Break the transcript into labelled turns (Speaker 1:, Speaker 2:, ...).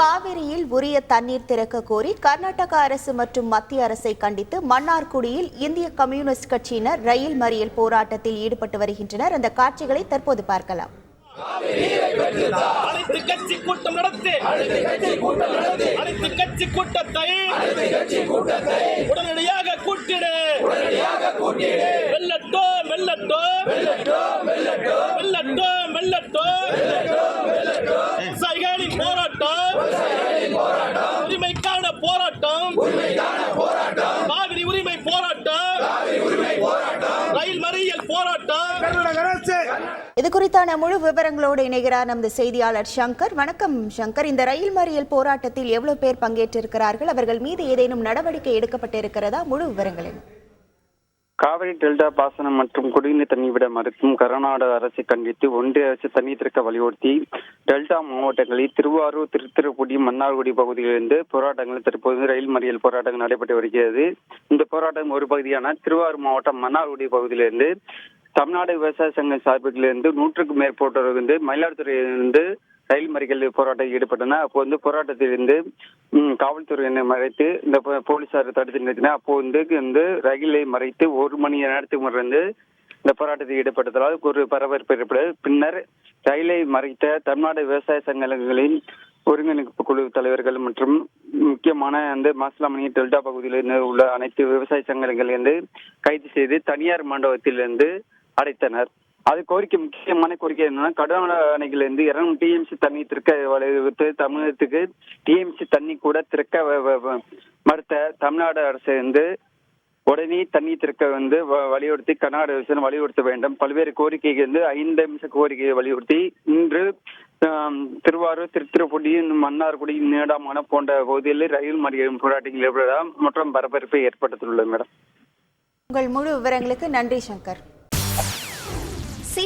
Speaker 1: காவிரியில் உரிய தண்ணீர் திறக்க கோரி கர்நாடக அரசு மற்றும் மத்திய அரசை கண்டித்து மன்னார்குடியில் இந்திய கம்யூனிஸ்ட் கட்சியினர் ரயில் மறியல் போராட்டத்தில் ஈடுபட்டு வருகின்றனர். அந்த காட்சிகளை தற்போது பார்க்கலாம்.
Speaker 2: உடனடியாக கூட்டிடு. உரிமைக்கான போராட்டம். காவிரி உரிமை போராட்டம். ரயில் மறியல் போராட்டம்.
Speaker 1: இது குறித்தான முழு விவரங்களோடு இணைகிறார் நமது செய்தியாளர் சங்கர். வணக்கம் சங்கர். இந்த ரயில் மறியல் போராட்டத்தில் எவ்வளவு பேர் பங்கேற்றிருக்கிறார்கள்? அவர்கள் மீது ஏதேனும் நடவடிக்கை எடுக்கப்பட்டிருக்கிறதா? முழு விவரங்கள் என்ன?
Speaker 3: காவிரி டெல்டா பாசனம் மற்றும் குடிநீர் தண்ணீர் விட மறுக்கும் கர்நாடக அரசை கண்டித்து ஒன்றிய அரசு தண்ணீர் திறக்க வலியுறுத்தி டெல்டா மாவட்டங்களில் திருவாரூர் திருத்துறைப்பூடி மன்னார்குடி பகுதியிலிருந்து போராட்டங்கள் தற்போது ரயில் மறியல் போராட்டங்கள் நடைபெற்று வருகிறது. இந்த போராட்டம் ஒரு பகுதியான திருவாரூர் மாவட்டம் மன்னார்குடி பகுதியிலிருந்து தமிழ்நாடு விவசாய சங்க சார்பிலிருந்து நூற்றுக்கும் மேற்பட்டோர் வந்து மயிலாடுதுறையிலிருந்து ரயில் மறியல் போராட்டத்தில் ஈடுபட்டனர் அப்போ வந்து போராட்டத்திலிருந்து காவல்துறையினை மறைத்து இந்த போலீசார் தடுத்து நிறுத்தினர் அப்போ வந்து வந்து ரயிலை மறைத்து ஒரு மணி நேரத்துக்கு முன்னர் வந்து இந்த போராட்டத்தில் ஈடுபட்டதால் ஒரு பரபரப்பு ஏற்பட்டது. பின்னர் ரயிலை மறைத்த தமிழ்நாடு விவசாய சங்கங்களின் ஒருங்கிணைப்பு குழு தலைவர்கள் மற்றும் முக்கியமான அந்த மாசிலாமணி டெல்டா பகுதியில் உள்ள அனைத்து விவசாய சங்கங்களிலிருந்து கைது செய்து தனியார் மண்டபத்திலிருந்து அடைத்தனர். அது கோரிக்கை முக்கியமான கோரிக்கை என்னன்னா கடவுள அணைகளிலிருந்து இரநூறு டிஎம்சி தண்ணி திறக்க வலியுறுத்து தமிழகத்துக்கு டிஎம்சி தண்ணி கூட திறக்க மறுத்த தமிழ்நாடு அரசு வந்து உடனே தண்ணி திறக்க வந்து வ- வலியுறுத்தி கர்நாடக அரசு வலியுறுத்த வேண்டும். பல்வேறு கோரிக்கைகள் வந்து ஐந்து அம்ச கோரிக்கையை வலியுறுத்தி இன்று திருவாரூர் திருத்திருப்பூடி மன்னார்குடி நீடாமணம் போன்ற பகுதிகளில் ரயில் மறியல் போராட்டங்கள் ஏற்படுவதால் மற்றும் பரபரப்பை ஏற்படுத்தியுள்ளது மேடம்.
Speaker 1: உங்கள் முழு விவரங்களுக்கு நன்றி சங்கர்.